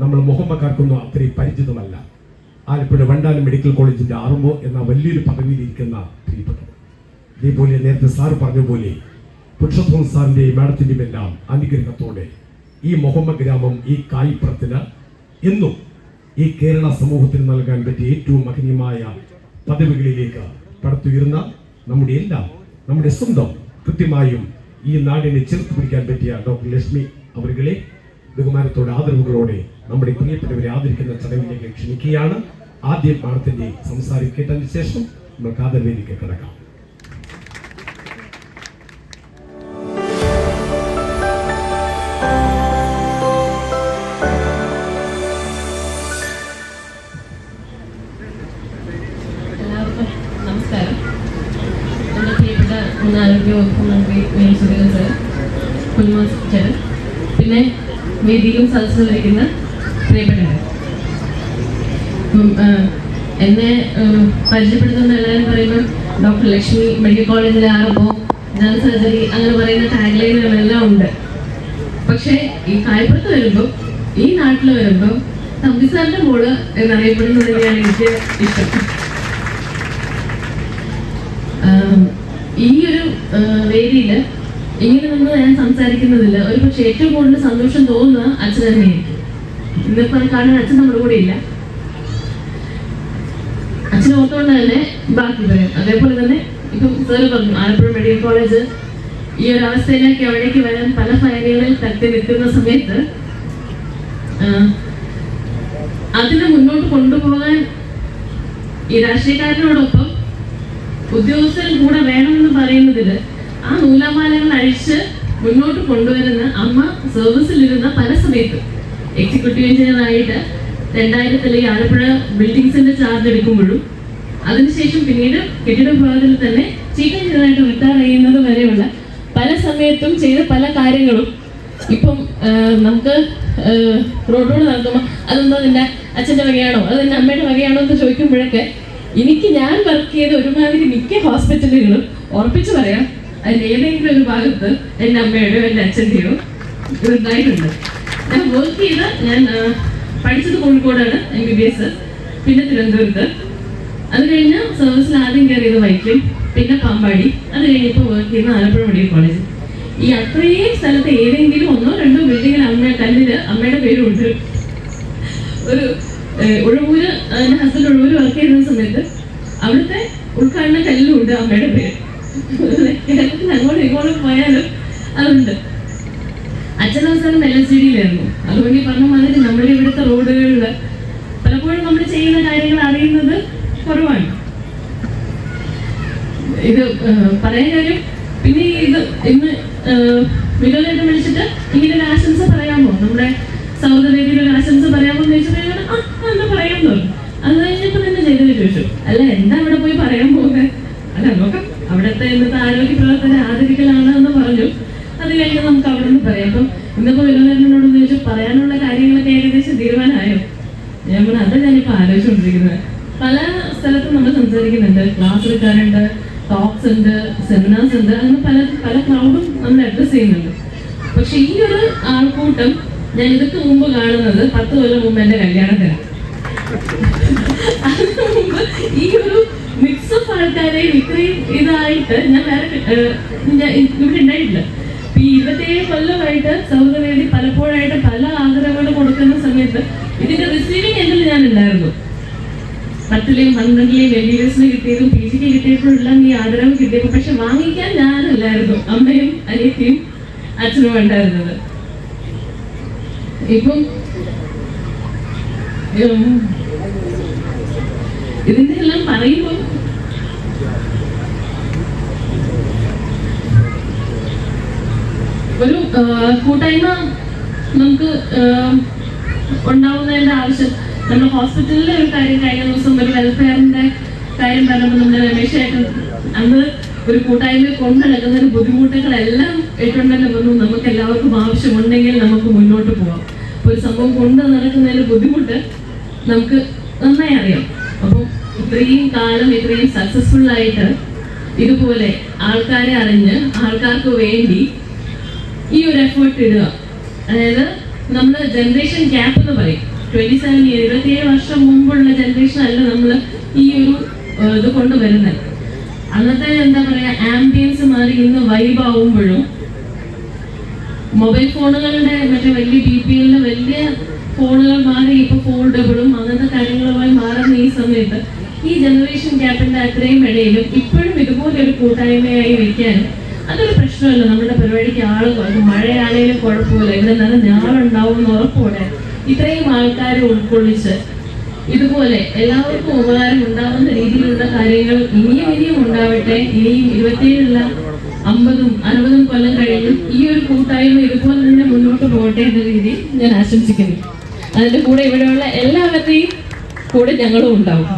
നമ്മൾ മുഹമ്മക്കാർക്കൊന്നും അത്രയും പരിചിതമല്ല. ആലപ്പുഴ വണ്ടാനം മെഡിക്കൽ കോളേജിന്റെ ആറുമോ എന്ന വലിയൊരു പദവിയിലിരിക്കുന്ന പ്രിയപ്പെട്ടത് ഇതേപോലെ നേരത്തെ സാർ പറഞ്ഞ പോലെ പുരുഷോത്തമൻ സാറിന്റെയും മാഡത്തിന്റെയും എല്ലാം അനുഗ്രഹത്തോടെ ഈ മുഹമ്മദ് ഗ്രാമം ഈ കായിപ്പുറത്തിന് എന്നും ഈ കേരള സമൂഹത്തിന് നൽകാൻ പറ്റിയ ഏറ്റവും മഹനീയമായ പദവികളിലേക്ക് കടത്തുയർന്ന നമ്മുടെ എല്ലാം നമ്മുടെ സ്വന്തം കൃത്യമായും ഈ നാടിനെ ചെറുത്തു പിടിക്കാൻ പറ്റിയ ഡോക്ടർ ലക്ഷ്മി അവരുകളെ ബഹുമാനത്തോടെ ആദരവുകളോടെ നമ്മുടെ പ്രിയപ്പെട്ടവരെ ആദരിക്കുന്ന ചടങ്ങിലേക്ക് ക്ഷണിക്കുകയാണ്. ആദ്യം പാഠത്തിന്റെ സംസാരം കേട്ടതിന് ശേഷം നമുക്ക് ആദരവേദിക്ക് കിടക്കാം ആരോഗ്യ വകുപ്പ് മന്ത്രി പിന്നെ വേദിയിലും സദസ്സിലിരിക്കുന്ന ആ, എന്നെ പരിചയപ്പെടുത്തുന്ന എല്ലാവരും പറയുമ്പോൾ ഡോക്ടർ ലക്ഷ്മി മെഡിക്കൽ കോളേജിലെ ആറുമ്പോൾ ജനറൽ സർജറി അങ്ങനെ പറയുന്ന ടാഗ്ലൈനുകളെല്ലാം ഉണ്ട്. പക്ഷേ ഈ കായപ്പുറത്ത് വരുമ്പോൾ ഈ നാട്ടിൽ വരുമ്പോൾ തമ്പിസാറിന്റെ മോൾ എന്നറിയപ്പെടുന്നതിനെയാണ് എനിക്ക് ഇഷ്ടം. ഈ ഒരു വേദിയിൽ ഇങ്ങനെ നിന്ന് ഞാൻ സംസാരിക്കുന്നതിൽ ഒരു പക്ഷേ ഏറ്റവും കൂടുതൽ സന്തോഷം തോന്നുന്ന അച്ഛൻ തന്നെയായിരിക്കും ഇന്നിപ്പോ അത് കാണാൻ അച്ഛൻ നമ്മുടെ കൂടെ ഇല്ല. അച്ഛൻ ഓർത്തുകൊണ്ട് തന്നെ ബാക്കി പറയാം. അതേപോലെ തന്നെ ഇപ്പം സാറ് പറഞ്ഞു ആലപ്പുഴ മെഡിക്കൽ കോളേജ് ഈ ഒരു അവസ്ഥയിലേക്ക് അവിടേക്ക് വരാൻ പല ഫയലുകളിൽ തട്ടി നിൽക്കുന്ന സമയത്ത് അതിനെ മുന്നോട്ട് കൊണ്ടുപോകാൻ ഈ രാഷ്ട്രീയക്കാരനോടൊപ്പം ഉദ്യോഗസ്ഥരും കൂടെ വേണമെന്ന് പറയുന്നതിൽ ആ നൂലാമാലകൾ അഴിച്ച് മുന്നോട്ട് കൊണ്ടുവരുന്ന അമ്മ സർവീസിലിരുന്ന പല സമയത്തും എക്സിക്യൂട്ടീവ് എഞ്ചിനീയർ ആയിട്ട് രണ്ടായിരത്തിൽ ഈ ആലപ്പുഴ ബിൽഡിങ്സിന്റെ ചാർജ് എടുക്കുമ്പോഴും അതിനുശേഷം പിന്നീട് കെട്ടിട വിഭാഗത്തിൽ തന്നെ ചീഫ് എഞ്ചിനീയറായിട്ട് റിട്ടയർ ചെയ്യുന്നത് വരെയുള്ള പല സമയത്തും ചെയ്ത പല കാര്യങ്ങളും ഇപ്പം നമുക്ക് റോഡോട് നടക്കുമ്പോൾ അതെന്താ നിന്റെ അച്ഛന്റെ വകയാണോ? അത് നിന്റെ അമ്മയുടെ വകയാണോ എന്ന് ചോദിക്കുമ്പോഴൊക്കെ എനിക്ക് ഞാൻ വർക്ക് ചെയ്ത ഒരുമാതിരി മിക്ക ഹോസ്പിറ്റലുകളും ഉറപ്പിച്ചു പറയാം. അതിൽ ഏതെങ്കിലും ഒരു ഭാഗത്ത് എന്റെ അമ്മയുടെയോ എന്റെ അച്ഛന്റെയോ ഇതുണ്ടായിട്ടുണ്ട് ഞാൻ വർക്ക് ചെയ്ത് ഞാൻ പഠിച്ചത് കോഴിക്കോടാണ് എം ബി ബി എസ് പിന്നെ തിരുവനന്തപുരത്ത്. അത് കഴിഞ്ഞ് സർവീസിൽ ആദ്യം കയറിയത് വൈക്കം പിന്നെ പമ്പാടി. അത് കഴിഞ്ഞപ്പോൾ വർക്ക് ചെയ്യുന്ന ആലപ്പുഴ മെഡിക്കൽ കോളേജ് ഈ അത്രയും സ്ഥലത്ത് ഏതെങ്കിലും ഒന്നോ രണ്ടോ ബിൽഡിങ്ങിൽ അമ്മ കല്ലിൽ അമ്മയുടെ പേരുണ്ട് ഒരു ഉഴവൂര് എന്റെ ഹസ്ബൻഡ് ഉഴവൂര് വർക്ക് ചെയ്യുന്ന സമയത്ത് അവിടുത്തെ ഉൾക്കാടിന കല്ലിലും ഉണ്ട് അമ്മയുടെ പേര്. കേരളത്തിൽ അങ്ങോട്ടും ഇങ്ങോട്ടും പോയാലും അതുണ്ട്. അച്ഛൻ അവസാനം എൽ എസ് ഡിയിലായിരുന്നു. അതുകൊണ്ട് ഈ പറഞ്ഞ മാതിരി നമ്മുടെ ഇവിടുത്തെ റോഡുകളിൽ പലപ്പോഴും നമ്മൾ ചെയ്യുന്ന കാര്യങ്ങൾ അറിയുന്നത് കുറവാണ്. ഇത് പറയാൻ കാര്യം പിന്നെ ഇത് ഇന്ന് വിനോദായിട്ട് വിളിച്ചിട്ട് ഇങ്ങനെ ഒരു ആശംസ പറയാമോ? നമ്മുടെ സൗഹൃദവേദിയിൽ ഒരു ആശംസ പറയാമോ എന്ന് ഞാൻ, ആ പറയാൻ തോന്നും അത് കഴിഞ്ഞപ്പോൾ തന്നെ ചെയ്തത് ചോദിച്ചു അല്ല എന്താ അവിടെ പോയി പറയാൻ പോകുന്നത് അല്ല നോക്കാം അവിടുത്തെ ഇന്നത്തെ ആരോഗ്യ പ്രവർത്തനം ആദരിക്കലാണ് എന്ന് പറഞ്ഞു. അത് കഴിഞ്ഞ് നമുക്ക് അവിടെ നിന്ന് പറയാം. അപ്പം ഇന്നിപ്പോ വിനോദനോട് ചോദിച്ചു പറയാനുള്ള കാര്യങ്ങളൊക്കെ ഏകദേശം തീരുമാനമായോ? ഞാൻ പറഞ്ഞു അതാ ഞാനിപ്പോ ആലോചിച്ചുകൊണ്ടിരിക്കുന്നത്. പല സ്ഥലത്തും നമ്മൾ സംസാരിക്കുന്നുണ്ട്. ക്ലാസ് എടുക്കാറുണ്ട് ടോക്സ് ഉണ്ട് സെമിനാർസ് ഉണ്ട്. അങ്ങനെ പല പല ക്രൗഡും നമ്മൾ അഡ്രസ് ചെയ്യുന്നുണ്ട്. പക്ഷെ ഈ ഒരു ആൾക്കൂട്ടം ഞാൻ ഇതൊക്കെ മുമ്പ് കാണുന്നത് പത്ത് കൊല്ലം മുമ്പ് എന്റെ കല്യാണത്തിലാണ് അതിനു മുമ്പ് ഈ ഒരു മിക്സ് ഓഫ് ആൾക്കാരെയും ഇത്രയും ഇതായിട്ട് ഞാൻ വേറെ ഇവിടെ ഉണ്ടായിട്ടില്ല. ഈ ഇരുപത്തേഴ് കൊല്ലമായിട്ട് സൗഹൃദവേദി പലപ്പോഴായിട്ട് പല ആഗ്രഹങ്ങളും കൊടുക്കുന്ന സമയത്ത് ഇതിന്റെ റിസീവിംഗ് എൻഡിൽ ഞാൻ ഉണ്ടായിരുന്നു പത്തിലെയും പന്ത്രണ്ടിലെയും എം കിട്ടിയതും പി ജിക്ക് കിട്ടിയപ്പോഴെല്ലാം ഈ ആഗ്രഹം കിട്ടിയപ്പോൾ പക്ഷെ വാങ്ങിക്കാൻ ഞാനല്ലായിരുന്നു അമ്മയും അനിയത്തിയും അച്ഛനും ഉണ്ടായിരുന്നത്. ഇപ്പം ഇതിന്റെ എല്ലാം പറയുമ്പോൾ ഒരു കൂട്ടായ്മ നമുക്ക് ഉണ്ടാവുന്നതിന്റെ ആവശ്യം. നമ്മൾ ഹോസ്പിറ്റലിലെ ഒരു കാര്യം കഴിഞ്ഞ ദിവസം ഒരു വെൽഫെയറിന്റെ കാര്യം പറഞ്ഞപ്പോൾ നമ്മുടെ രമേശായിട്ട് അന്ന് ഒരു കൂട്ടായ്മ കൊണ്ടുനടക്കുന്ന ഒരു ബുദ്ധിമുട്ടുകളെല്ലാം ഏറ്റുണ്ടല്ലോ വന്നു. നമുക്ക് എല്ലാവർക്കും ആവശ്യമുണ്ടെങ്കിൽ നമുക്ക് മുന്നോട്ട് പോവാം. ഒരു സംഭവം കൊണ്ട് നടക്കുന്നതിന്റെ ബുദ്ധിമുട്ട് നമുക്ക് നന്നായി അറിയാം. അപ്പം ഇത്രയും കാലം ഇത്രയും സക്സസ്ഫുൾ ആയിട്ട് ഇതുപോലെ ആൾക്കാരെ അറിഞ്ഞ് ആൾക്കാർക്ക് വേണ്ടി ഈ ഒരു എഫേർട്ട് ഇടുക. അതായത് നമ്മൾ ജനറേഷൻ ഗ്യാപ്പ് എന്ന് പറയും. ട്വന്റി സെവൻ ഇയർ ഇരുപത്തിയേഴ് വർഷം മുമ്പുള്ള ജനറേഷൻ അല്ല നമ്മൾ ഈ ഒരു ഇത് കൊണ്ടുവരുന്നത്. അന്നത്തെ എന്താ പറയാ ആംബിയൻസ് മാറി ഇന്ന് വൈബ് ആവുമ്പോഴും മൊബൈൽ ഫോണുകളുടെ മറ്റേ വലിയ ബി പി എല്ലിന്റെ വലിയ ഫോണുകൾ മാറി ഇപ്പൊ ഫോൾഡബിളും അങ്ങനത്തെ കാര്യങ്ങളുമായി മാറുന്ന ഈ സമയത്ത് ഈ ജനറേഷൻ ഗ്യാപ്പിന്റെ അത്രയും ഇടയിലും ഇപ്പോഴും ഇതുപോലെ ഒരു കൂട്ടായ്മയായി അതൊരു പ്രശ്നമല്ല. നമ്മുടെ പരിപാടിക്ക് കുറവ്. മഴയാണേലും കുഴപ്പമില്ല. ഇവിടെ നല്ല ഞാളുണ്ടാവും എന്ന് ഉറപ്പോടെ ഇത്രയും ആൾക്കാരെ ഉൾക്കൊള്ളിച്ച് ഇതുപോലെ എല്ലാവർക്കും ഉപകാരം ഉണ്ടാവുന്ന രീതിയിലുള്ള കാര്യങ്ങൾ ഇനിയും ഇനിയും ഉണ്ടാവട്ടെ. ഇനിയും ഇരുപത്തിയേഴുള്ള അമ്പതും അറുപതും കൊല്ലം കഴിഞ്ഞും ഈ ഒരു കൂട്ടായ്മ ഇതുപോലെ തന്നെ മുന്നോട്ട് പോകട്ടെ എന്ന രീതി ഞാൻ ആശംസിക്കുന്നു. അതിന്റെ കൂടെ ഇവിടെയുള്ള എല്ലാവരുടെയും കൂടെ ഞങ്ങളും ഉണ്ടാവും.